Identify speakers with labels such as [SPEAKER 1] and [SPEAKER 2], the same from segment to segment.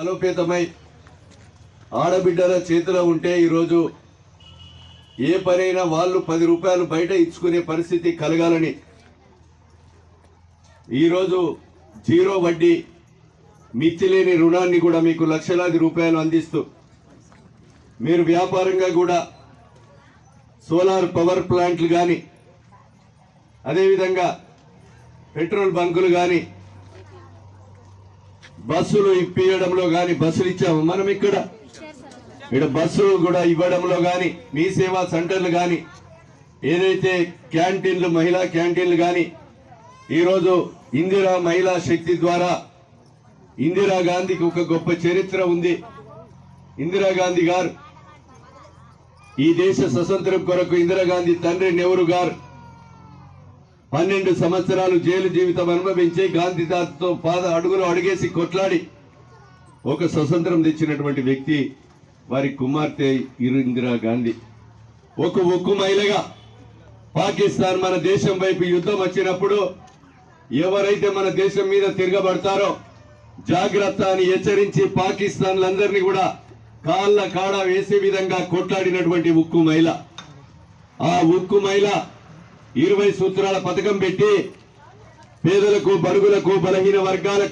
[SPEAKER 1] బలోపేతమై ఆడబిడ్డల చేతిలో ఉంటే ఈరోజు ఏ పనైనా వాళ్ళు పది రూపాయలు బయట ఇచ్చుకునే పరిస్థితి కలగాలని. ఈరోజు జీరో వడ్డీ మిత్తిలేని రుణాన్ని కూడా మీకు లక్షలాది రూపాయలు అందిస్తూ మీరు వ్యాపారంగా కూడా సోలార్ పవర్ ప్లాంట్లు కానీ అదేవిధంగా పెట్రోల్ బంకులు కానీ బస్సులు ఇప్పించడంలో కానీ బస్సులు ఇచ్చాము. మనం ఇక్కడ ఇక్కడ బస్సులు కూడా ఇవ్వడంలో కానీ మీ సేవా సెంటర్లు కానీ ఏదైతే క్యాంటీన్లు మహిళా క్యాంటీన్లు కానీ ఈరోజు ఇందిరా మహిళా శక్తి ద్వారా ఇందిరా గాంధీకి ఒక గొప్ప చరిత్ర ఉంది. ఇందిరా గాంధీ గారు ఈ దేశ స్వతంత్రం కొరకు ఇందిరాగాంధీ తండ్రి నెహ్రూ గారు పన్నెండు సంవత్సరాలు జైలు జీవితం అనుభవించి గాంధీదాస్తో పాద అడుగులు అడిగేసి కొట్లాడి ఒక స్వతంత్రం తెచ్చినటువంటి వ్యక్తి వారి కుమార్తె ఇందిరా గాంధీ. ఒక ఉక్కు మహిళగా పాకిస్తాన్ మన దేశం వైపు యుద్ధం వచ్చినప్పుడు ఎవరైతే మన దేశం మీద తిరగబడతారో జాగ్రత్త అని హెచ్చరించి పాకిస్తాన్లందరినీ కూడా కాళ్ళ కాడ వేసే విధంగా కొట్లాడినటువంటి ఉక్కు మహిళ. ఆ ఉక్కు మహిళ ఇరవై సూత్రాల పథకం పెట్టి పేదలకు బరుగులకు బలహీన వర్గాల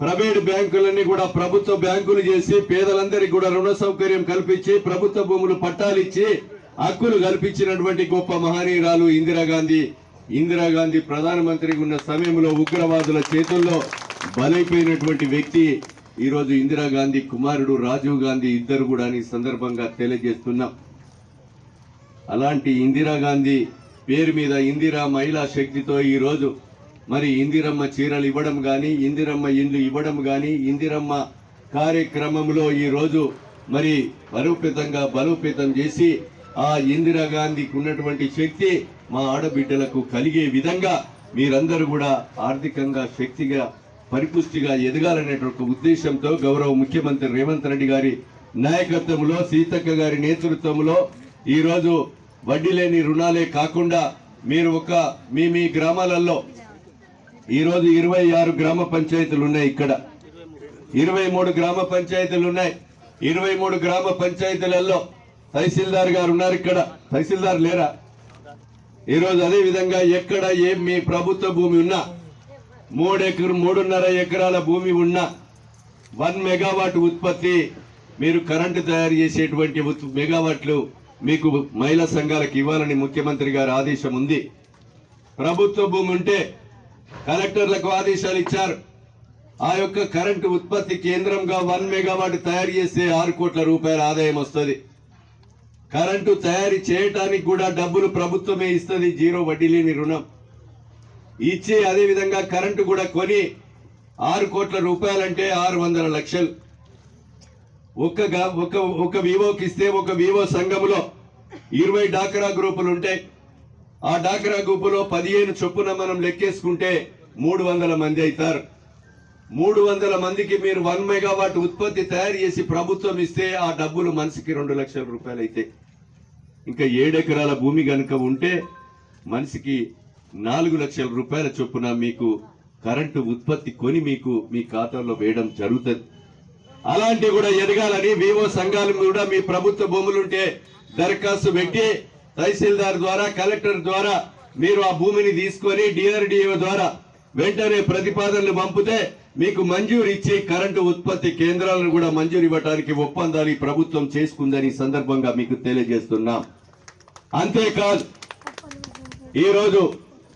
[SPEAKER 1] ప్రైవేట్ బ్యాంకులన్నీ కూడా ప్రభుత్వ బ్యాంకులు చేసి పేదలందరికీ కూడా రుణ సౌకర్యం కల్పించి ప్రభుత్వ భూములు పట్టాలిచ్చి హక్కులు కల్పించినటువంటి గొప్ప మహనీయురాలు ఇందిరాగాంధీ. ఇందిరాగాంధీ ప్రధానమంత్రిగా ఉన్న సమయంలో ఉగ్రవాదుల చేతుల్లో బలైపోయినటువంటి వ్యక్తి ఈరోజు ఇందిరాగాంధీ కుమారుడు రాజీవ్ గాంధీ ఇద్దరు కూడా ఈ సందర్భంగా తెలియజేస్తున్నాం. అలాంటి ఇందిరాగాంధీ పేరు మీద ఇందిరా మహిళా శక్తితో ఈ రోజు మరి ఇందిరమ్మ చీరలు ఇవ్వడం కానీ ఇందిరమ్మ ఇండ్లు ఇవ్వడం కానీ ఇందిరమ్మ కార్యక్రమంలో ఈరోజు మరి బలోపేతంగా బలోపేతం చేసి ఆ ఇందిరా గాంధీకి ఉన్నటువంటి శక్తి మా ఆడబిడ్డలకు కలిగే విధంగా మీరందరూ కూడా ఆర్థికంగా శక్తిగా పరిపుష్టిగా ఎదగాలనేటువంటి ఉద్దేశంతో గౌరవ ముఖ్యమంత్రి రేవంత్ రెడ్డి గారి నాయకత్వంలో సీతక్క గారి నేతృత్వంలో ఈరోజు వడ్డీ లేని రుణాలే కాకుండా మీరు ఒక మీ మీ గ్రామాలలో ఈరోజు ఇరవై ఆరు గ్రామ పంచాయతీలు ఉన్నాయి ఇక్కడ. ఇరవై మూడు గ్రామ పంచాయతీలు ఉన్నాయి. ఇరవై మూడు గ్రామ పంచాయతీలలో తహసీల్దార్ గారు ఉన్నారు ఇక్కడ. తహసీల్దార్ లేరా? ఈరోజు అదే విధంగా ఎక్కడ ఏం మీ ప్రభుత్వ భూమి ఉన్నా మూడు మూడున్నర ఎకరాల భూమి ఉన్నా వన్ మెగావాట్ ఉత్పత్తి మీరు కరెంటు తయారు చేసేటువంటి మెగావాట్లు మీకు మహిళా సంఘాలకు ఇవ్వాలని ముఖ్యమంత్రి గారి ఆదేశం ఉంది. ప్రభుత్వ భూమి ఉంటే కలెక్టర్లకు ఆదేశాలు ఇచ్చారు. ఆ యొక్క కరెంటు ఉత్పత్తి కేంద్రంగా వన్ మెగావాట్ తయారు చేస్తే ఆరు కోట్ల రూపాయల ఆదాయం వస్తుంది. కరెంటు తయారు చేయటానికి కూడా డబ్బులు ప్రభుత్వమే ఇస్తుంది జీరో వడ్డీ లేని రుణం. ఇచ్చి అదేవిధంగా కరెంటు కూడా కొని ఆరు కోట్ల రూపాయలంటే ఆరు వందల లక్షలు. ఒక్క ఒక ఒక వివోకి ఇస్తే ఒక వివో సంఘములో ఇరవై డాకరా గ్రూపులు ఉంటాయి ఆ డాకరా గ్రూపులో పదిహేను చొప్పున మనం లెక్కేసుకుంటే మూడు వందల మంది అవుతారు. మూడు వందల మందికి మీరు వన్ మెగావాట్ ఉత్పత్తి తయారు చేసి ప్రభుత్వం ఇస్తే ఆ డబ్బులు మనిషికి రెండు లక్షల రూపాయలు అయితే. ఇంకా ఏడెకరాల భూమి కనుక ఉంటే మనిషికి నాలుగు లక్షల రూపాయల చొప్పున మీకు కరెంటు ఉత్పత్తి కొని మీకు మీ ఖాతాలో వేయడం జరుగుతుంది. అలాంటివి కూడా ఎదగాలని వివో సంఘాలు కూడా మీ ప్రభుత్వ భూములుంటే దరఖాస్తు పెట్టి తహసీల్దార్ ద్వారా కలెక్టర్ ద్వారా మీరు ఆ భూమిని తీసుకొని డిఆర్డిఓ ద్వారా వెంటనే ప్రతిపాదనలు పంపితే మీకు మంజూరు ఇచ్చి కరెంటు ఉత్పత్తి కేంద్రాలను కూడా మంజూరు ఇవ్వడానికి ఒప్పందాలు ప్రభుత్వం చేసుకుందని సందర్భంగా మీకు తెలియజేస్తున్నాం. అంతేకాదు ఈరోజు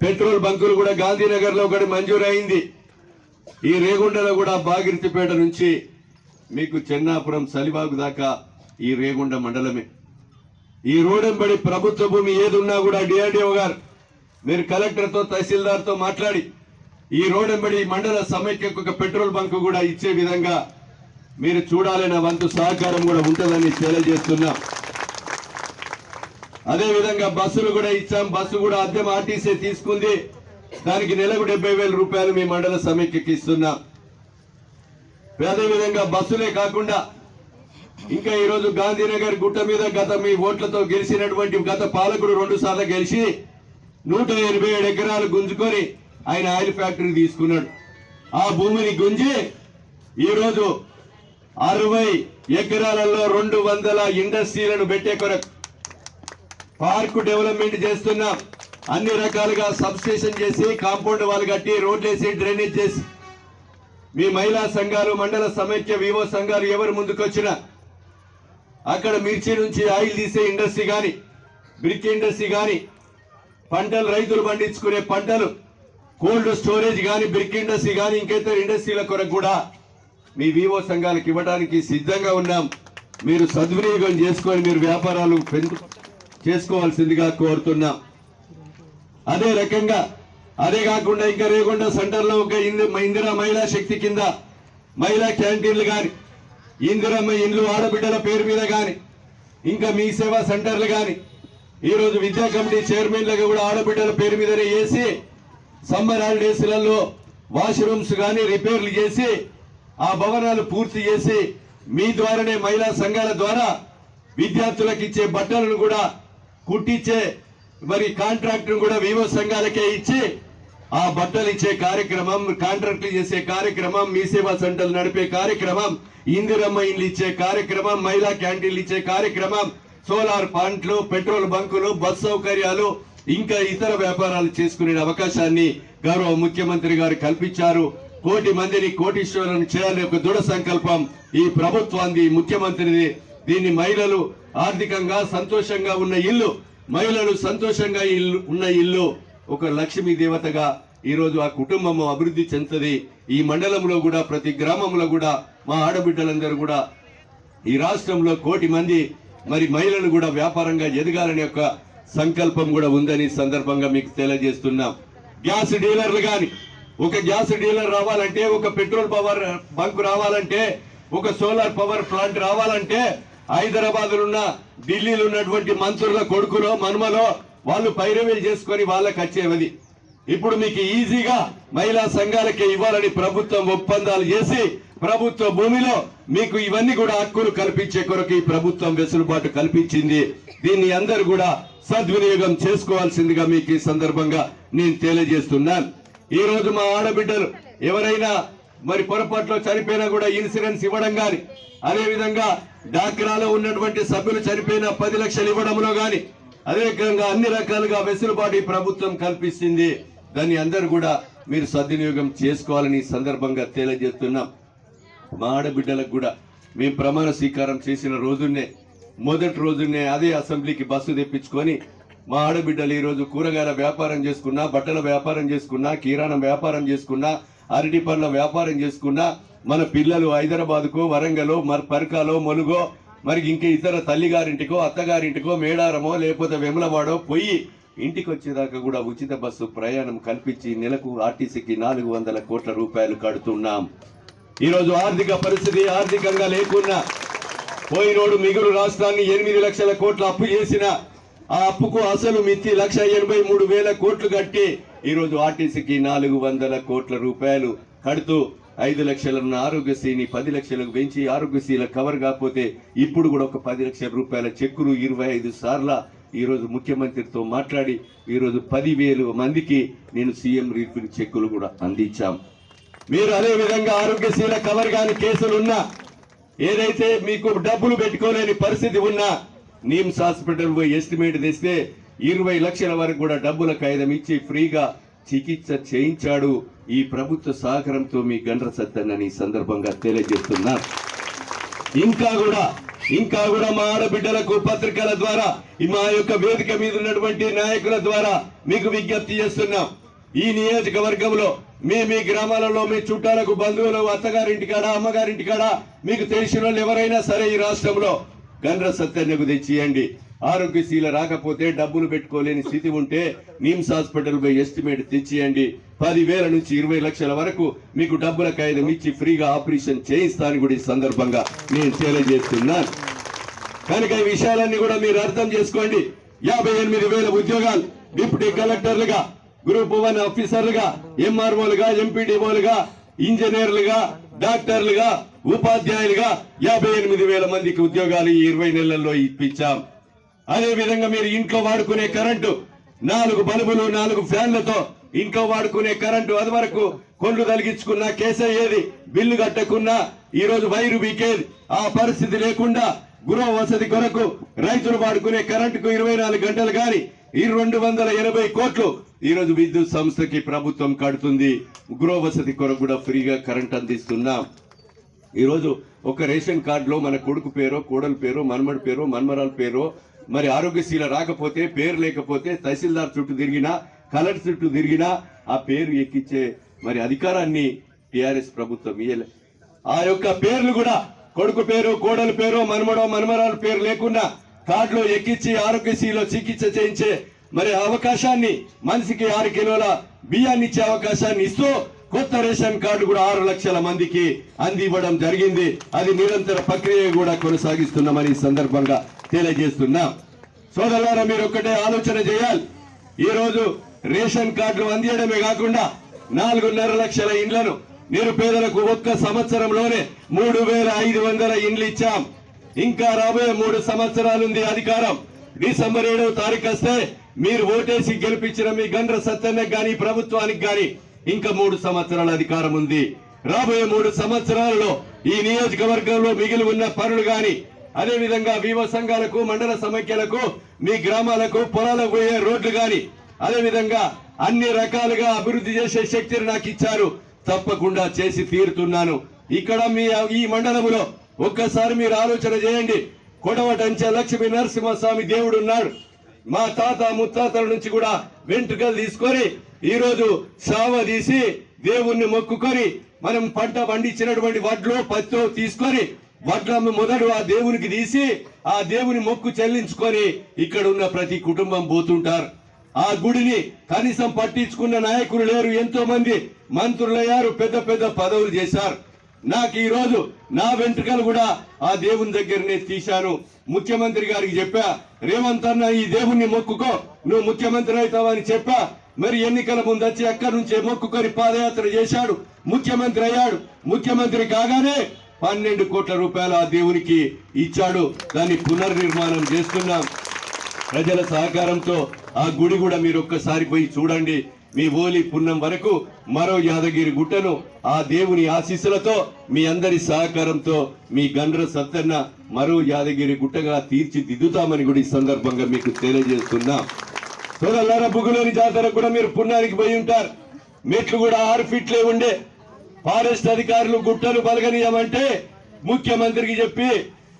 [SPEAKER 1] పెట్రోల్ బంకులు కూడా గాంధీనగర్లో కూడా మంజూరు అయింది ఈ రేగుండలో కూడా బాగిరితిపేట నుంచి మీకు చెన్నాపురం సలివాగు దాకా ఈ రేగుండ మండలమే. ఈ రోడెంబడి ప్రభుత్వ భూమి ఏదున్నా కూడా డిఆర్డిఓ గారు మీరు కలెక్టర్తో తహసీల్దార్తో మాట్లాడి ఈ రోడెంబడి మండల సమైక్యకు ఒక పెట్రోల్ బంక్ కూడా ఇచ్చే విధంగా మీరు చూడాలనే వంతు సహకారం కూడా ఉంటుందని తెలియజేస్తున్నాం. అదే విధంగా బస్సులు కూడా ఇచ్చాం. బస్సు కూడా అద్దెం ఆర్టీసీ తీసుకుంది. దానికి నెలకు డెబ్బై వేల రూపాయలు మీ మండల సమైక్యకి ఇస్తున్నాం. అదే విధంగా బస్సులే కాకుండా ఇంకా ఈరోజు గాంధీనగర్ గుట్ట మీద గత మీ ఓట్లతో గెలిచినటువంటి గత పాలకుడు రెండు సార్లు గెలిచి నూట ఎనభై ఏడు ఎకరాలు గుంజుకొని ఆయన ఆయిల్ ఫ్యాక్టరీ తీసుకున్నాడు. ఆ భూమిని గుంజి ఈరోజు అరవై ఎకరాలలో రెండు వందల ఇండస్ట్రీలను పెట్టే కొరకు పార్కు డెవలప్మెంట్ చేస్తున్నాం. అన్ని రకాలుగా సబ్స్టేషన్ చేసి కాంపౌండ్ వాళ్ళు కట్టి రోడ్లు వేసి డ్రైనేజ్ చేసి మీ మహిళా సంఘాలు మండల సమైక్య వివో సంఘాలు ఎవరు ముందుకొచ్చినా అక్కడ మిర్చి నుంచి ఆయిల్ తీసే ఇండస్ట్రీ కానీ బ్రిక్ ఇండస్ట్రీ కానీ పంటలు రైతులు పండించుకునే పంటలు కోల్డ్ స్టోరేజ్ కానీ బ్రిక్ ఇండస్ట్రీ కానీ ఇంకైతే ఇండస్ట్రీల కొరకు కూడా మీ వివో సంఘాలకు ఇవ్వడానికి సిద్ధంగా ఉన్నాం. మీరు సద్వినియోగం చేసుకొని మీరు వ్యాపారాలు పెంచు చేసుకోవాల్సిందిగా కోరుతున్నాం. అదే రకంగా అదే కాకుండా ఇంకా రేకుండా సెంటర్లో ఒక ఇంది- ఇందిరా మహిళా శక్తి కింద మహిళా క్యాంటీన్లు కానీ ఇందిరమ్మ ఇండ్లు ఆడబిడ్డల పేరు మీద కానీ ఇంకా మీ సేవా సెంటర్లు కానీ ఈరోజు విద్యా కమిటీ చైర్మన్లుగా కూడా ఆడబిడ్డల పేరు మీదనే వేసి సమ్మర్ హాలిడేస్లలో వాష్రూమ్స్ కానీ రిపేర్లు చేసి ఆ భవనాలు పూర్తి చేసి మీ ద్వారానే మహిళా సంఘాల ద్వారా విద్యార్థులకు ఇచ్చే బట్టలను కూడా కుట్టించే మరి కాంట్రాక్ట్ను కూడా వివో సంఘాలకే ఇచ్చి ఆ బట్టలు ఇచ్చే కార్యక్రమం కాంట్రాక్ట్లు చేసే కార్యక్రమం మీ సేవా సెంటర్లు నడిపే కార్యక్రమం ఇందిరమ్మ ఇండ్లు ఇచ్చే కార్యక్రమం మహిళా క్యాంటీన్లు ఇచ్చే కార్యక్రమం సోలార్ ప్లాంట్లు పెట్రోల్ బంకులు బస్ సౌకర్యాలు ఇంకా ఇతర వ్యాపారాలు చేసుకునే అవకాశాన్ని గౌరవ ముఖ్యమంత్రి గారు కల్పించారు. కోటి మందిని కోటీశ్వరులను చేయాలనే ఒక దృఢ సంకల్పం ఈ ప్రభుత్వాన్ని ముఖ్యమంత్రిది దీన్ని మహిళలు ఆర్థికంగా సంతోషంగా ఉన్న ఇల్లు మహిళలు సంతోషంగా ఇల్లు ఉన్న ఇల్లు ఒక లక్ష్మీ దేవతగా ఈరోజు ఆ కుటుంబం అభివృద్ధి చెందుతుంది. ఈ మండలంలో కూడా ప్రతి గ్రామంలో కూడా మా ఆడబిడ్డలందరూ కూడా ఈ రాష్ట్రంలో కోటి మంది మరి మహిళలు కూడా వ్యాపారంగా ఎదగాలనే ఒక సంకల్పం కూడా ఉందని సందర్భంగా మీకు తెలియజేస్తున్నాం. గ్యాస్ డీలర్లు కానీ ఒక గ్యాస్ డీలర్ రావాలంటే ఒక పెట్రోల్ పవర్ బంక్ రావాలంటే ఒక సోలార్ పవర్ ప్లాంట్ రావాలంటే హైదరాబాద్లో ఉన్న ఢిల్లీలో ఉన్నటువంటి మంత్రుల కొడుకులో మనుమలో వాళ్ళు పైరవీలు చేసుకొని వాళ్ళకి వచ్చేవది. ఇప్పుడు మీకు ఈజీగా మహిళా సంఘాలకే ఇవ్వాలని ప్రభుత్వం ఒప్పందాలు చేసి ప్రభుత్వ భూమిలో మీకు ఇవన్నీ కూడా హక్కులు కల్పించే కొరకు ఈ ప్రభుత్వం వెసులుబాటు కల్పించింది. దీన్ని అందరు కూడా సద్వినియోగం చేసుకోవాల్సిందిగా మీకు ఈ సందర్భంగా నేను తెలియజేస్తున్నాను ఈ రోజు మా ఆడబిడ్డలు ఎవరైనా మరి పొరపాట్లో చనిపోయినా కూడా ఇన్సూరెన్స్ ఇవ్వడం కానీ అదేవిధంగా డాక్రాలో ఉన్నటువంటి సభ్యులు చనిపోయిన పది లక్షలు ఇవ్వడంలో కానీ అదేవిధంగా అన్ని రకాలుగా వెసులుబాటు ప్రభుత్వం కల్పిస్తుంది. దాన్ని అందరూ కూడా మీరు సద్వినియోగం చేసుకోవాలని సందర్భంగా తెలియజేస్తున్నాం. మా ఆడబిడ్డలకు కూడా మేము ప్రమాణ స్వీకారం చేసిన రోజున్నే మొదటి రోజున్నే అదే అసెంబ్లీకి బస్సు తెప్పించుకొని మా ఆడబిడ్డలు ఈరోజు కూరగాయల వ్యాపారం చేసుకున్నా బట్టల వ్యాపారం చేసుకున్నా కిరాణం వ్యాపారం చేసుకున్నా అరటి పండ్ల వ్యాపారం చేసుకున్నా మన పిల్లలు హైదరాబాద్కు వరంగలో మరి పరికాలో మొలుగో మరి ఇంక ఇతర తల్లిగారింటికో అత్తగారింటికో మేడారమో లేకపోతే వెములవాడో పోయి ఇంటికి వచ్చేదాకా కూడా ఉచిత బస్సు ప్రయాణం కల్పించి నెలకు ఆర్టీసీకి నాలుగు వందల కోట్ల రూపాయలు కడుతున్నాం. ఈరోజు ఆర్థిక పరిస్థితి ఆర్థికంగా లేకున్నా పోయినోడు మిగులు రాష్ట్రాన్ని ఎనిమిది లక్షల కోట్ల అప్పు చేసిన ఆ అప్పుకు అసలు మిత్తి లక్ష ఎనభై మూడు వేల కోట్లు కట్టి ఈరోజు ఆర్టీసీకి నాలుగు వందల కోట్ల రూపాయలు కడుతూ ఐదు లక్షలున్న ఆరోగ్యశ్రీని పది లక్షలకు పెంచి ఆరోగ్యశ్రీల కవర్ కాకపోతే ఇప్పుడు కూడా ఒక పది లక్షల రూపాయల చెక్కులు ఇరవై ఐదు సార్ల ఈరోజు ముఖ్యమంత్రితో మాట్లాడి ఈరోజు పదివేలు మందికి నేను సీఎం రిలీఫ్ చెక్కులు కూడా అందించాం. మీరు అదే విధంగా ఆరోగ్యశీల కవర్ కాని కేసులు ఉన్నా ఏదైతే మీకు డబ్బులు పెట్టుకోలేని పరిస్థితి ఉన్నా నీమ్స్ హాస్పిటల్ పోయి ఎస్టిమేట్ తెస్తే ఇరవై లక్షల వరకు కూడా డబ్బుల కాగితం ఇచ్చి ఫ్రీగా చికిత్స చేయించాడు ఈ ప్రభుత్వ సహకారంతో మీ గండ్ర సత్తన్నని ఈ సందర్భంగా తెలియజేస్తున్నా. ఇంకా కూడా ఇంకా కూడా మా ఆడబిడ్డలకు పత్రికల ద్వారా మా యొక్క వేదిక మీద ఉన్నటువంటి నాయకుల ద్వారా మీకు విజ్ఞప్తి చేస్తున్నాం. ఈ నియోజకవర్గంలో మీ మీ గ్రామాలలో మీ చుట్టాలకు బంధువులు అత్తగారింటి కాడ అమ్మగారింటి కాడ మీకు తెలిసిన వాళ్ళు ఎవరైనా సరే ఈ రాష్ట్రంలో గండ్ర సత్యానికి తెచ్చియండి ఆరోగ్యశీల రాకపోతే డబ్బులు పెట్టుకోలేని స్థితి ఉంటే నిమ్స్ హాస్పిటల్ పై ఎస్టిమేట్ తెచ్చియండి. పదివేల నుంచి ఇరవై లక్షల వరకు మీకు డబ్బుల కాగితం ఇచ్చి ఫ్రీగా ఆపరేషన్ చేయిస్తాను కూడా ఈ సందర్భంగా నేను తెలియజేస్తున్నాను. కనుక ఈ విషయాలన్నీ కూడా మీరు అర్థం చేసుకోండి. యాభై ఎనిమిది వేల ఉద్యోగాలు డిప్యూటీ కలెక్టర్లుగా గ్రూప్ వన్ ఆఫీసర్లుగా ఎంఆర్ఓలుగా ఎంపీడీఓలుగా ఇంజనీర్లుగా డాక్టర్లుగా ఉపాధ్యాయులుగా యాభై ఎనిమిది వేల మందికి ఉద్యోగాలు ఈ ఇరవై నెలల్లో ఇప్పించాం. అదే విధంగా మీరు ఇంట్లో వాడుకునే కరెంటు నాలుగు బల్బులు నాలుగు ఫ్యాన్లతో ఇంట్లో వాడుకునే కరెంటు అది వరకు కొండ్లు తలిగించుకున్నా కేసయ్యేది బిల్లు కట్టకున్నా ఈ రోజు వైరు వీకేది. ఆ పరిస్థితి లేకుండా గృహ వసతి కొరకు రైతులు వాడుకునే కరెంటుకు ఇరవై నాలుగు గంటలు గాని ఈ రెండు వందల ఎనభై కోట్లు. ఈ రోజు విద్యుత్ సంస్థకి ప్రభుత్వం కడుతుంది. గృహ వసతి కొరకు కూడా ఫ్రీగా కరెంట్ అందిస్తున్నాం. ఈరోజు ఒక రేషన్ కార్డులో మన కొడుకు పేరు కోడల పేరు మనమడి పేరు మన్మరాల పేరు మరి ఆరోగ్యశీల రాకపోతే పేరు లేకపోతే తహసీల్దార్ చుట్టూ తిరిగినా కలెక్టర్ చుట్టూ తిరిగినా ఆ పేరు ఎక్కించే మరి అధికారాన్ని టిఆర్ఎస్ ప్రభుత్వం ఇయ్యలే. ఆ యొక్క పేర్లు కూడా కొడుకు పేరు కోడల పేరు మనమడో మనమరాల పేరు లేకుండా కార్డులో ఎక్కించి ఆరోగ్యశ్రీలో చికిత్స చేయించే మరి అవకాశాన్ని మనిషికి ఆరు కిలోల బియ్యాన్ని ఇచ్చే అవకాశాన్ని ఇస్తూ కొత్త రేషన్ కార్డు కూడా ఆరు లక్షల మందికి అందివ్వడం జరిగింది. అది నిరంతర ప్రక్రియ కూడా కొనసాగిస్తున్నామని ఈ సందర్భంగా తెలియజేస్తున్నాం. సోదరులారా మీరు ఒక్కటే ఆలోచన చేయాలి. ఈరోజు రేషన్ కార్డులు అందియడమే కాకుండా నాలుగున్నర లక్షల ఇండ్లను నిరుపేదలకు ఒక్క సంవత్సరంలోనే మూడు వేల ఐదు వందల ఇండ్లు ఇచ్చాం. ఇంకా రాబోయే మూడు సంవత్సరాలుంది అధికారం. డిసెంబర్ ఏడవ తారీఖు వస్తే మీరు ఓటేసి గెలిపించిన మీ గండ్ర సత్యన్నకు గాని ప్రభుత్వానికి గాని ఇంకా మూడు సంవత్సరాల అధికారం ఉంది. రాబోయే మూడు సంవత్సరాలలో ఈ నియోజకవర్గంలో మిగిలి ఉన్న పనులు గాని అదే విధంగా వివ సంఘాలకు మండల సమైక్యలకు మీ గ్రామాలకు పొలాలకు పోయే రోడ్లు కానీ అదే విధంగా అన్ని రకాలుగా అభివృద్ధి చేసే శక్తిని నాకు ఇచ్చారు. తప్పకుండా చేసి తీరుతున్నాను. ఇక్కడ మీ ఈ మండలములో ఒక్కసారి మీరు ఆలోచన చేయండి. కొడవటంచ లక్ష్మీ నరసింహస్వామి దేవుడు ఉన్నాడు. మా తాత ముత్తాతల నుంచి కూడా వెంట్రుకలు తీసుకొని ఈరోజు సావ తీసి దేవుణ్ణి మొక్కుకొని మనం పంట పండించినటువంటి వడ్లు పత్తో తీసుకొని వడ్రమ్మ మొదలు ఆ దేవునికి తీసి ఆ దేవుని మొక్కు చెల్లించుకొని ఇక్కడ ఉన్న ప్రతి కుటుంబం పోతుంటారు. ఆ గుడిని కనీసం పట్టించుకున్న నాయకులు లేరు ఎంతో మంది మంత్రులయ్యారు పెద్ద పెద్ద పదవులు చేశారు. నాకు ఈరోజు నా వెంట్రుకలు కూడా ఆ దేవుని దగ్గరనే తీశాను. ముఖ్యమంత్రి గారికి చెప్పా రేవంత్ అన్న ఈ దేవుణ్ణి మొక్కుకో. నువ్వు ముఖ్యమంత్రి అవుతావని చెప్పా. మరి ఎన్నికల ముందు వచ్చి అక్కడి నుంచే మొక్కుకొని పాదయాత్ర చేశాడు. ముఖ్యమంత్రి అయ్యాడు. ముఖ్యమంత్రి కాగానే పన్నెండు కోట్ల రూపాయలు ఆ దేవునికి ఇచ్చాడు. దాన్ని పునర్నిర్మాణం చేస్తున్నాం. ప్రజల సహకారంతో ఆ గుడి కూడా మీరు ఒక్కసారి పోయి చూడండి. మీ ఓలి పున్నం వరకు మరో యాదగిరి గుట్టను ఆ దేవుని ఆశీస్సులతో మీ అందరి సహకారంతో మీ గండ్ర సత్తన్న మరో యాదగిరి గుట్టగా తీర్చిదిద్దుతామని కూడా ఈ సందర్భంగా మీకు తెలియజేస్తున్నాం. సోదరులారా బుగులోని జాతర కూడా మీరు పున్నానికి పోయి ఉంటారు. మెట్లు కూడా ఆరు ఫీట్లే ఉండే. ఫారెస్ట్ అధికారులు గుట్టలు బలగనీయమంటే ముఖ్యమంత్రికి చెప్పి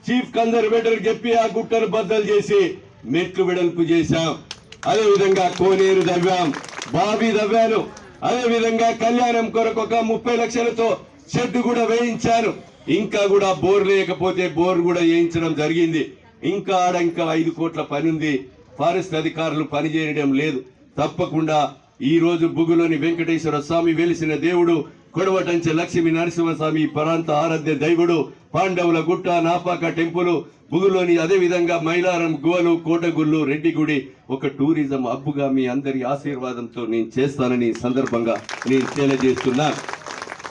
[SPEAKER 1] చీఫ్ కన్జర్వేటర్ చెప్పి ఆ గుట్టలు బద్దలు చేసి మెట్లు వెడల్పు చేశాం. అదేవిధంగా కోనేరు దవ్వాం బావి దవ్వాను. అదేవిధంగా కళ్యాణం కొరకు ఒక ముప్పై లక్షలతో షెడ్ కూడా వేయించాను. ఇంకా కూడా బోర్ లేకపోతే బోర్ కూడా వేయించడం జరిగింది. ఇంకా ఆడ ఇంకా ఐదు కోట్ల పని ఉంది. ఫారెస్ట్ అధికారులు పని చేయడం లేదు. తప్పకుండా ఈరోజు బుగులోని వెంకటేశ్వర స్వామి వెలిసిన దేవుడు కొడవటంచె లక్ష్మీ నరసింహస్వామి పరాంత ఆరాధ్య దైవుడు పాండవుల గుట్ట నాపాక టెంపుల్ బుగులోని అదేవిధంగా మైలారం గువలు కోటగుళ్ళు రెడ్డిగుడి ఒక టూరిజం అబ్బుగా మీ అందరి ఆశీర్వాదంతో నేను చేస్తానని సందర్భంగా నేను తెలియజేస్తున్నాను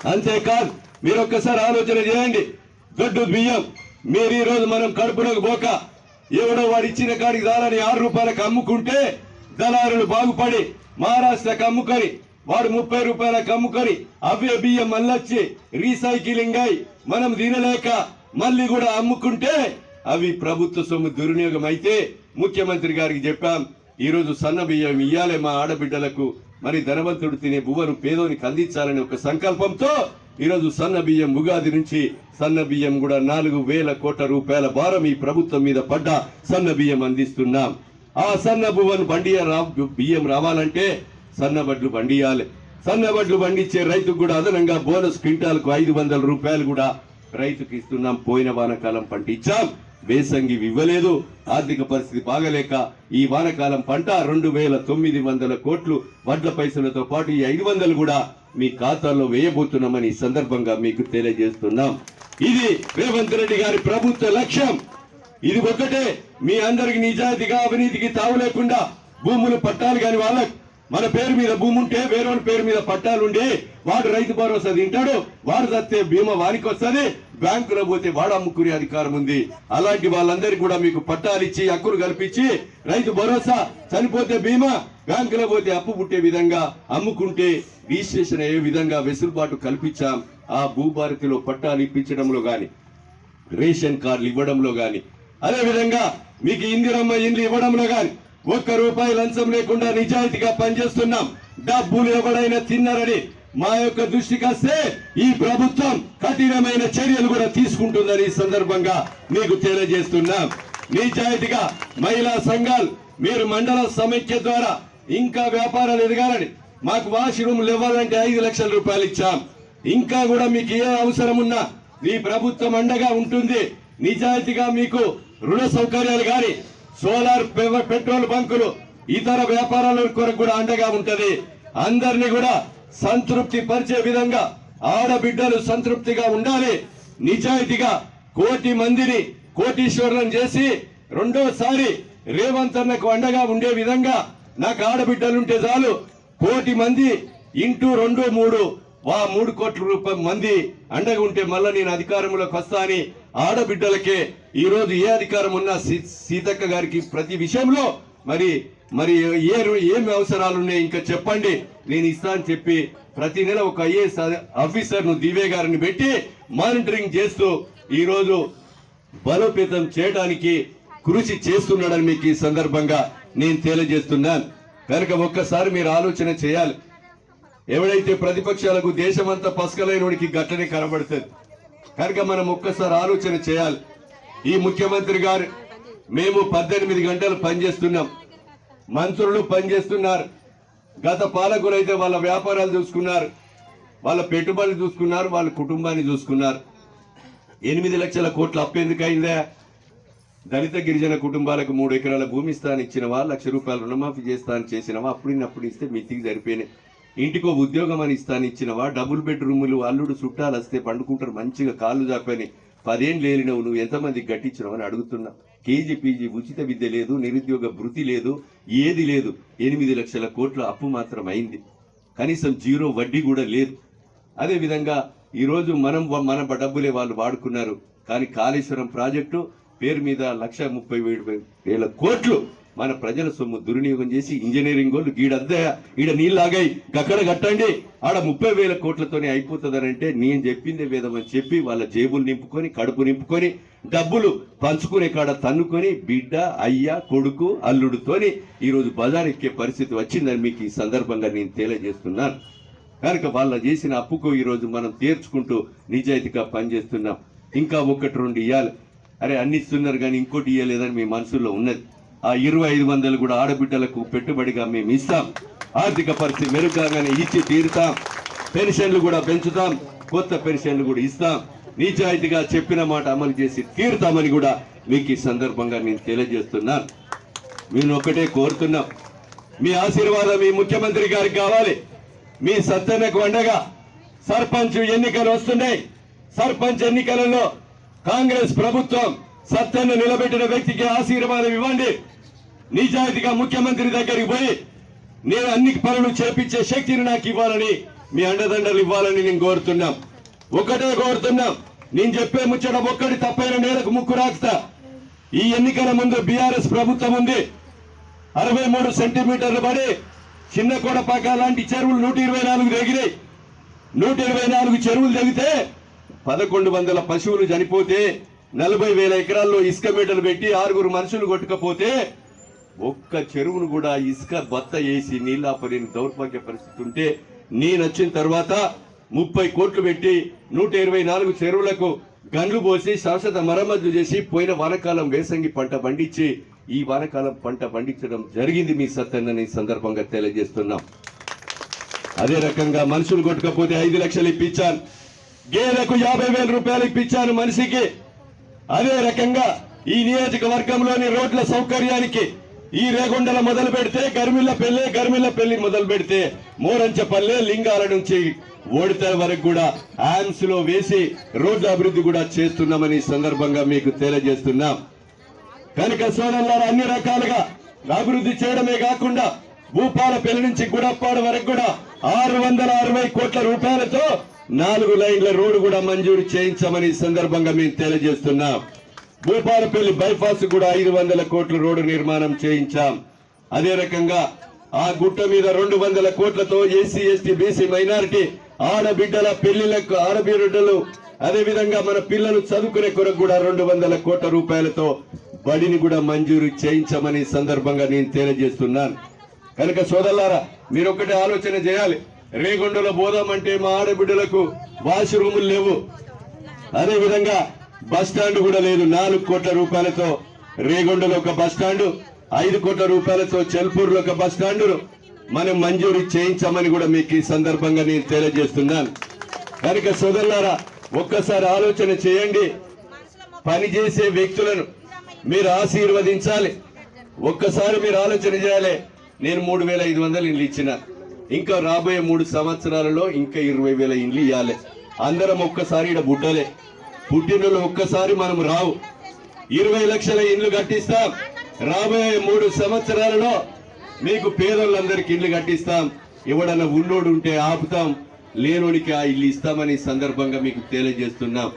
[SPEAKER 1] అంతేకాదు మీరు ఒక్కసారి ఆలోచన చేయండి. దొడ్డు బియ్యం మీరు ఈరోజు మనం కడుపులోకి పోక ఎవడో వాడు ఇచ్చిన కాడికి దారాన్ని ఆరు రూపాయలకు అమ్ముకుంటే దళారులు బాగుపడి మహారాష్ట్రకు అమ్ముకొని వాడు ముప్పై రూపాయలకు అమ్ముకొని అవే బియ్యం మళ్ళొచ్చి రీసైకిలింగ్ అయి మనం తినలేక మళ్ళీ కూడా అమ్ముకుంటే అవి ప్రభుత్వ సొమ్ము దుర్వినియోగం అయితే ముఖ్యమంత్రి గారికి చెప్పాం ఈరోజు సన్న బియ్యం ఇయ్యాలే మా ఆడబిడ్డలకు. మరి ధనవంతుడు తినే బువ్వను పేదోనికి అందించాలనే ఒక సంకల్పంతో ఈరోజు సన్న బియ్యం ఉగాది నుంచి సన్న బియ్యం కూడా నాలుగు వేల కోట్ల రూపాయల భారం ఈ ప్రభుత్వం మీద పడ్డ సన్న బియ్యం అందిస్తున్నాం. ఆ సన్న భువన్ బండియ రా బియ్యం రావాలంటే సన్నబడ్లు పండియాలి. సన్నబడ్లు పండించే రైతుకు కూడా అదనంగా బోనస్ క్వింటాల్కు ఐదు వందల రూపాయలు కూడా రైతుకి ఇస్తున్నాం. పోయిన వానకాలం పంట ఇచ్చాం వేసంగి ఇవ్వలేదు. ఆర్థిక పరిస్థితి బాగలేక ఈ వానకాలం పంట రెండు వేల తొమ్మిది వందల కోట్లు. వడ్ల పైసలతో పాటు ఈ ఐదు వందలు కూడా మీ ఖాతాలో వేయబోతున్నామని సందర్భంగా మీకు తెలియజేస్తున్నాం. ఇది రేవంత్ రెడ్డి గారి ప్రభుత్వ లక్ష్యం. ఇది ఒక్కటే. మీ అందరికి నిజాయితీగా అవినీతికి తావు లేకుండా భూములు పట్టాలు కాని వాళ్ళకు మన పేరు మీద భూమి ఉంటే వేరే పేరు మీద పట్టాలుండి వాడు రైతు భరోసా తింటాడు వాడు చస్తే బీమా వానికి వస్తుంది బ్యాంకులో పోతే వాడు అమ్ముకునే అధికారం ఉంది. అలాంటి వాళ్ళందరికీ కూడా మీకు పట్టాలు ఇచ్చి హక్కులు కల్పించి రైతు భరోసా చనిపోతే బీమా బ్యాంకులో పోతే అప్పు పుట్టే విధంగా అమ్ముకుంటే రిజిస్ట్రేషన్ అయ్యే విధంగా వెసులుబాటు కల్పించాం. ఆ భూభారతిలో పట్టాలు ఇప్పించడంలో కానీ రేషన్ కార్డులు ఇవ్వడంలో కానీ అదేవిధంగా మీకు ఇందిరమ్మ ఇండ్లు ఇవ్వడంలో కానీ ఒక్క రూపాయి లంచం లేకుండా నిజాయితీగా పనిచేస్తున్నాం. డబ్బులు ఎవడైనా తిన్నారని మా యొక్క దృష్టికి వస్తే ఈ ప్రభుత్వం కఠినమైన చర్యలు కూడా తీసుకుంటుందని ఈ సందర్భంగా మీకు తెలియజేస్తున్నాం. నిజాయితీగా మహిళా సంఘాలు మీరు మండల సమైక్య ద్వారా ఇంకా వ్యాపారాలు ఎదగాలని మాకు వాష్రూమ్లు ఇవ్వాలంటే ఐదు లక్షల రూపాయలు ఇచ్చాం. ఇంకా కూడా మీకు ఏ అవసరం ఉన్నా మీ ప్రభుత్వం అండగా ఉంటుంది. నిజాయితీగా మీకు రుణ సౌకర్యాలు కానీ సోలార్ పెట్రోల్ బంకులు ఇతర వ్యాపారాల కొరకు కూడా అండగా ఉంటది. అందరినీ కూడా సంతృప్తి పరిచే విధంగా ఆడబిడ్డలు సంతృప్తిగా ఉండాలి. నిజాయితీగా కోటి మందిని కోటీశ్వరులను చేసి రెండోసారి రేవంత్ అన్నకు అండగా ఉండే విధంగా నాకు ఆడబిడ్డలుంటే చాలు. కోటి మంది ఇంటూ రెండు మూడు. వా మూడు కోట్ల రూపాయల మంది అండగా ఉంటే మళ్ళా నేను అధికారంలోకి వస్తా అని ఆడబిడ్డలకే ఈరోజు ఏ అధికారం ఉన్నా సీతక్క గారికి ప్రతి విషయంలో మరి మరి ఏ ఏమి అవసరాలు ఉన్నాయి ఇంకా చెప్పండి. నేను ఇస్తా అని చెప్పి ప్రతి నెల ఒక ఐఏఎస్ ఆఫీసర్ను దివే గారిని పెట్టి మానిటరింగ్ చేస్తూ ఈరోజు బలోపేతం చేయడానికి కృషి చేస్తున్నాడని మీకు ఈ సందర్భంగా నేను తెలియజేస్తున్నాను. కనుక ఒక్కసారి మీరు ఆలోచన చేయాలి. ఎవడైతే ప్రతిపక్షాలకు దేశమంతా పసకలైనడికి గట్లనే కనబడుతుంది. కనుక మనం ఒక్కసారి ఆలోచన చేయాలి. ఈ ముఖ్యమంత్రి గారు మేము పద్దెనిమిది గంటలు పనిచేస్తున్నాం. మంత్రులు పనిచేస్తున్నారు. గత పాలకులు అయితే వాళ్ళ వ్యాపారాలు చూసుకున్నారు. వాళ్ళ పెట్టుబడులు చూసుకున్నారు. వాళ్ళ కుటుంబాన్ని చూసుకున్నారు. ఎనిమిది లక్షల కోట్లు అప్పెందుకు అయిందా? దళిత గిరిజన కుటుంబాలకు మూడు ఎకరాల భూమి ఇస్తాను ఇచ్చినవా లక్ష రూపాయలు రుణమాఫీ చేస్తాను చేసినవా? అప్పుడినప్పుడు ఇస్తే మితికి సరిపోయినాయి. ఇంటికో ఉద్యోగం అని ఇస్తాను ఇచ్చినవా డబుల్ బెడ్రూములు అల్లుడు చుట్టాలు వస్తే పండుకుంటారు మంచిగా కాళ్ళు జాపని పదేం లేనినవు నువ్వు ఎంతమందికి గట్టించినవని అడుగుతున్నా. కేజీ పీజీ ఉచిత విద్య లేదు నిరుద్యోగ భృతి లేదు ఏది లేదు. ఎనిమిది లక్షల కోట్ల అప్పు మాత్రం అయింది కనీసం జీరో వడ్డీ కూడా లేదు. అదేవిధంగా ఈరోజు మనం మన డబ్బులే వాళ్ళు వాడుకున్నారు. కానీ కాళేశ్వరం ప్రాజెక్టు పేరు మీద లక్ష ముప్పై వేల కోట్లు మన ప్రజల సొమ్ము దుర్వినియోగం చేసి ఇంజనీరింగ్ వాళ్ళు గీడద్దే ఈడ నీళ్ళాగాయి గక్కడ కట్టండి. ఆడ ముప్పై వేల కోట్లతోనే అయిపోతుందనంటే నేను చెప్పిందే వేదమని చెప్పి వాళ్ళ జేబులు నింపుకొని కడుపు నింపుకొని డబ్బులు పంచుకునే కాడ తన్నుకొని బిడ్డ అయ్య కొడుకు అల్లుడుతోని ఈరోజు బజార్ ఎక్కే పరిస్థితి వచ్చిందని మీకు ఈ సందర్భంగా నేను తెలియజేస్తున్నాను. కనుక వాళ్ళ చేసిన అప్పుకు ఈరోజు మనం తీర్చుకుంటూ నిజాయితీగా పనిచేస్తున్నాం. ఇంకా ఒకటి రెండు ఇవ్వాలి అరే అన్ని ఇస్తున్నారు కానీ ఇంకోటి ఇవ్వలేదని మీ మనసులో ఉన్నది. ఆ ఇరవై ఐదు వందలు కూడా ఆడబిడ్డలకు పెట్టుబడిగా మేము ఇస్తాం. ఆర్థిక పరిస్థితి మెరుగ్గానే ఇచ్చి తీరుతాం. పెన్షన్లు కూడా పెంచుతాం. కొత్త పెన్షన్లు కూడా ఇస్తాం. నిజాయితీగా చెప్పిన మాట అమలు చేసి తీరుతామని కూడా మీకు ఈ సందర్భంగా నేను తెలియజేస్తున్నాను. మేము ఒకటే కోరుతున్నాం. మీ ఆశీర్వాదం మీ ముఖ్యమంత్రి గారికి కావాలి. మీ సత్తెనకు వండగా సర్పంచ్ ఎన్నికలు వస్తున్నాయి. సర్పంచ్ ఎన్నికలలో కాంగ్రెస్ ప్రభుత్వం సత్యాన్ని నిలబెట్టిన వ్యక్తికి ఆశీర్వాదం ఇవ్వండి. నిజాయితీగా ముఖ్యమంత్రి దగ్గరికి పోయి నేను అన్ని పనులు చేపించే శక్తిని నాకు ఇవ్వాలని మీ అండదండలు ఇవ్వాలని నేను కోరుతున్నాం. ఒకటే కోరుతున్నాం. నేను చెప్పే ముచ్చట ఒక్కటి తప్పైన నేలకు ముక్కు రాకుతా. ఈ ఎన్నికల ముందు బీఆర్ఎస్ ప్రభుత్వం ఉంది. అరవై మూడు సెంటీమీటర్లు పడి చిన్న కోడపాక లాంటి చెరువులు నూట ఇరవై నాలుగు తెగినాయి నూట ఇరవై నాలుగు చెరువులు తెగితే పదకొండు వందల పశువులు చనిపోతే నలభై వేల ఎకరాల్లో ఇసుక మీటలు పెట్టి ఆరుగురు మనుషులు కొట్టుకపోతే ఒక్క చెరువును కూడా ఇసుక బత్త వేసి నీళ్ళాపలేని దౌర్భాగ్య పరిస్థితి ఉంటే నేను వచ్చిన తర్వాత ముప్పై కోట్లు పెట్టి నూట ఇరవై నాలుగు చెరువులకు గండ్లు పోసి శాశ్వత మరమ్మతులు చేసి పోయిన వానకాలం వేసంగి పంట పండించి ఈ వానకాలం పంట పండించడం జరిగింది మీ సత్యందని సందర్భంగా తెలియజేస్తున్నాం. అదే రకంగా మనుషులు కొట్టుకపోతే ఐదు లక్షలు ఇప్పించాను. గేదెకు యాభై వేల రూపాయలు ఇప్పించాను మనిషికి. అదే రకంగా ఈ నియోజకవర్గంలోని రోడ్ల సౌకర్యానికి ఈ రేగొండల మొదలు పెడితే గర్మిళ్ళ పెళ్ళి గర్మిళ్ళ పెళ్ళి మొదలు పెడితే మోరంచపల్లె లింగాల నుంచి ఓడితే వరకు కూడా ఆమ్స్లో వేసి రోడ్ల అభివృద్ధి కూడా చేస్తున్నామని ఈ సందర్భంగా మీకు తెలియజేస్తున్నాం. కనుక సోదరులారు అన్ని రకాలుగా అభివృద్ధి చేయడమే కాకుండా భూపాల పెళ్ళి నుంచి గుడప్పాడు వరకు కూడా ఆరు వందల అరవై కోట్ల రూపాయలతో నాలుగు లైన్ల రోడ్డు కూడా మంజూరు చేయించామని ఈ సందర్భంగా మేము తెలియజేస్తున్నాం. భూపాలపల్లి బైపాస్ కూడా ఐదు వందల కోట్ల రోడ్డు నిర్మాణం చేయించాం. అదే రకంగా ఆ గుట్ట మీద రెండు వందల కోట్లతో ఏసీ ఎస్టీ బీసీ మైనారిటీ ఆడబిడ్డల పెళ్ళిలకు ఆడబిడ్డలు అదే విధంగా మన పిల్లలు చదువుకునే కొరకు కూడా రెండు వందల కోట్ల రూపాయలతో బడిని కూడా మంజూరు చేయించమని సందర్భంగా నేను తెలియజేస్తున్నాను. కనుక సోదరులారా మీరు ఒకటి ఆలోచన చేయాలి. రేగొండలో పోదామంటే మా ఆడబిడ్డలకు వాష్రూములు లేవు. అదేవిధంగా బస్టాండ్ బస్ స్టాండ్ కూడా లేదు. నాలుగు కోట్ల రూపాయలతో రేగొండలో ఒక బస్ స్టాండ్ ఐదు కోట్ల రూపాయలతో చెల్పూర్లో ఒక బస్ స్టాండ్. మనం మంజూరు చేయించామని కూడా మీకు ఈ సందర్భంగా నేను తెలియజేస్తున్నాను. కనుక సోదరులారా ఒక్కసారి ఆలోచన చేయండి. పనిచేసే వ్యక్తులను మీరు ఆశీర్వదించాలి. ఒక్కసారి మీరు ఆలోచన చేయాలి. నేను మూడు వేల ఐదు వందలు ఇండ్లు ఇచ్చిన. ఇంకా రాబోయే మూడు సంవత్సరాలలో ఇంకా ఇరవై వేల ఇండ్లు ఇవ్వాలి అందరం ఒక్కసారి ఇక్కడ బుట్టలే. పుట్టినోళ్ళు ఒక్కసారి మనం రావు. ఇరవై లక్షల ఇండ్లు కట్టిస్తాం. రాబోయే మూడు సంవత్సరాలలో మీకు పేదోళ్ళందరికీ ఇండ్లు కట్టిస్తాం. ఎవడన్నా ఉన్నోడు ఉంటే ఆపుతాం. లేనోడికి ఆ ఇల్లు ఇస్తామని సందర్భంగా మీకు తెలియజేస్తున్నాం.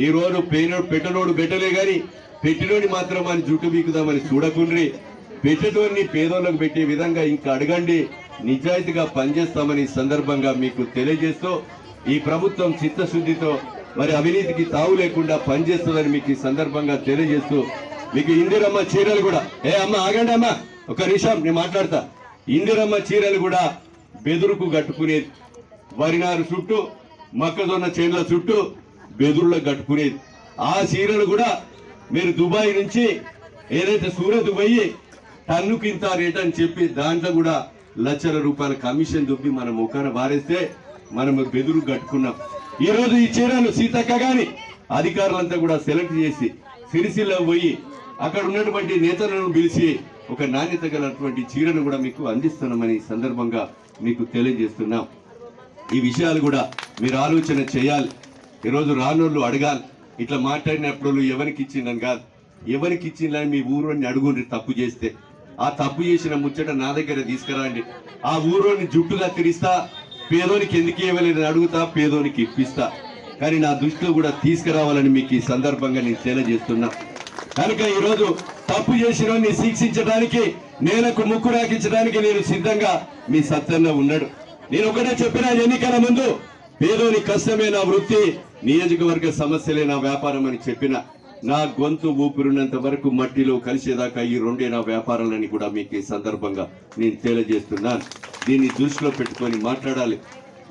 [SPEAKER 1] ఈరోజు పేనోడు పెట్టనోడు పెట్టలే కానీ పెట్టినోడి మాత్రం అని జుట్టు బీకుదామని చూడకుండ్రి. పెట్టేటోడిని పేదోళ్ళకు పెట్టే విధంగా ఇంకా అడగండి. నిజాయితీగా పనిచేస్తామని సందర్భంగా మీకు తెలియజేస్తూ ఈ ప్రభుత్వం చిత్తశుద్ధితో మరి అవినీతికి తావు లేకుండా పనిచేస్తుందని మీకు ఈ సందర్భంగా తెలియజేస్తూ మీకు ఇందిరమ్మ చీరలు కూడా. ఏ అమ్మ ఆగండి అమ్మ ఒక నిమిషం నేను మాట్లాడతా. ఇందిరమ్మ చీరలు కూడా బెదురుకు కట్టుకునేది వరినారు చుట్టూ మొక్కజొన్న చేనుల చుట్టూ బెదురులో కట్టుకునేది ఆ చీరలు కూడా మీరు దుబాయ్ నుంచి ఏదైతే సూరత్ పోయి టన్నుకి ఇంత రేట్ అని చెప్పి దాంట్లో కూడా లక్షల రూపాయల కమిషన్ దుబ్బి మన ముఖాన వారేస్తే మనం బెదురు కట్టుకున్నాం. ఈరోజు ఈ చీరను సీతక్క గాని అధికారులంతా కూడా సెలెక్ట్ చేసి సిరిసిల్ల పోయి అక్కడ ఉన్నటువంటి నేతలను పిలిచి ఒక నాణ్యత గలటువంటి చీరను కూడా మీకు అందిస్తున్నామని ఈ సందర్భంగా మీకు తెలియజేస్తున్నాం. ఈ విషయాలు కూడా మీరు ఆలోచన చేయాలి. ఈరోజు రానోళ్ళు అడగాలి. ఇట్లా మాట్లాడినప్పుడు ఎవరికి ఇచ్చిందని కాదు. ఎవరికి ఇచ్చిందని మీ ఊరు అడుగుని తప్పు చేస్తే. ఆ తప్పు చేసిన ముచ్చట నా దగ్గర తీసుకురండి ఆ ఊరోని జుట్టుగా తిరిస్తా పేదోనికి ఎందుకు ఇవ్వలేదని అడుగుతా పేదోనికి ఇప్పిస్తా. కానీ నా దృష్టిలో కూడా తీసుకురావాలని మీకు ఈ సందర్భంగా నేను తెలియజేస్తున్నా. కనుక ఈరోజు తప్పు చేసిన శిక్షించడానికి నేలకు ముక్కు రాకించడానికి నేను సిద్ధంగా మీ సత్యంగా ఉన్నాడు. నేను ఒకటే చెప్పిన ఎన్నికల ముందు పేదోని కష్టమే నా వృత్తి నియోజకవర్గ సమస్యలే నా వ్యాపారం అని చెప్పిన. నా గొంతు ఊపిరినంత వరకు మట్టిలో కలిసేదాకా ఈ రెండే నా వ్యాపారాలని కూడా మీకు ఈ సందర్భంగా నేను తెలియజేస్తున్నాను. దీన్ని దృష్టిలో పెట్టుకొని మాట్లాడాలి.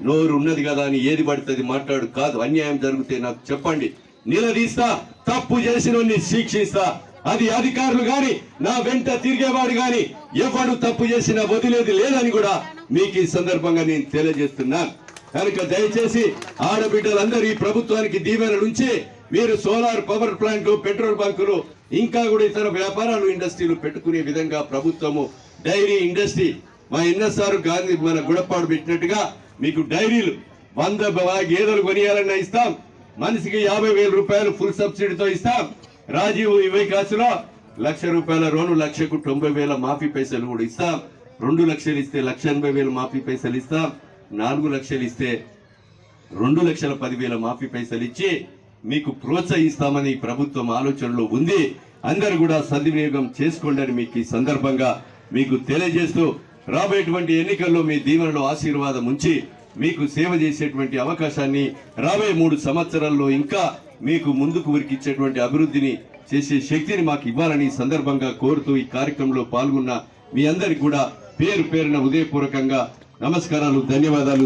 [SPEAKER 1] నోరు ఉన్నది కదా అని ఏది పడుతుంది మాట్లాడు కాదు. అన్యాయం జరిగితే నాకు చెప్పండి. నిలదీస్తా తప్పు చేసిన శిక్షిస్తా. అది అధికారులు గాని నా వెంట తిరిగేవాడు గాని ఎవడు తప్పు చేసినా వదిలేది లేదని కూడా మీకు ఈ సందర్భంగా నేను తెలియజేస్తున్నాను. కనుక దయచేసి ఆడబిడ్డలందరూ ఈ ప్రభుత్వానికి దీవెన నుంచి మీరు సోలార్ పవర్ ప్లాంట్లు పెట్రోల్ బంకులు ఇంకా కూడా ఇతర వ్యాపారాలు ఇండస్ట్రీలు పెట్టుకునే విధంగా ప్రభుత్వము డైరీ ఇండస్ట్రీ మా ఎన్ఎస్ఆర్ గాంధీ మన గుడపాడు పెట్టినట్టుగా మీకు డైరీలు వంద గేదెలు కొనియాలన్నా ఇస్తాం. మనిషికి యాభై వేల రూపాయలు ఫుల్ సబ్సిడీతో ఇస్తాం. రాజీవ్ వికాస్లో లక్ష రూపాయల రుణం లక్షకు తొంభై వేల మాఫీ పైసలు కూడా ఇస్తాం. రెండు లక్షలు ఇస్తే లక్ష ఎనభై వేల మాఫీ పైసలు ఇస్తాం. నాలుగు లక్షలు ఇస్తే రెండు లక్షల పదివేల మాఫీ పైసలు ఇచ్చి మీకు ప్రోత్సహిస్తామని ప్రభుత్వం ఆలోచనలో ఉంది. అందరు కూడా సద్వినియోగం చేసుకోండి అని మీకు ఈ సందర్భంగా మీకు తెలియజేస్తూ రాబోయేటువంటి ఎన్నికల్లో మీ దీవెనలో ఆశీర్వాదం ఉంచి మీకు సేవ చేసేటువంటి అవకాశాన్ని రాబోయే మూడు సంవత్సరాల్లో ఇంకా మీకు ముందుకు ఉరికిచ్చేటువంటి అభివృద్ధిని చేసే శక్తిని మాకు ఇవ్వాలని సందర్భంగా కోరుతూ ఈ కార్యక్రమంలో పాల్గొన్న మీ అందరికి కూడా పేరు పేరున ఉదయపూర్వకంగా నమస్కారాలు ధన్యవాదాలు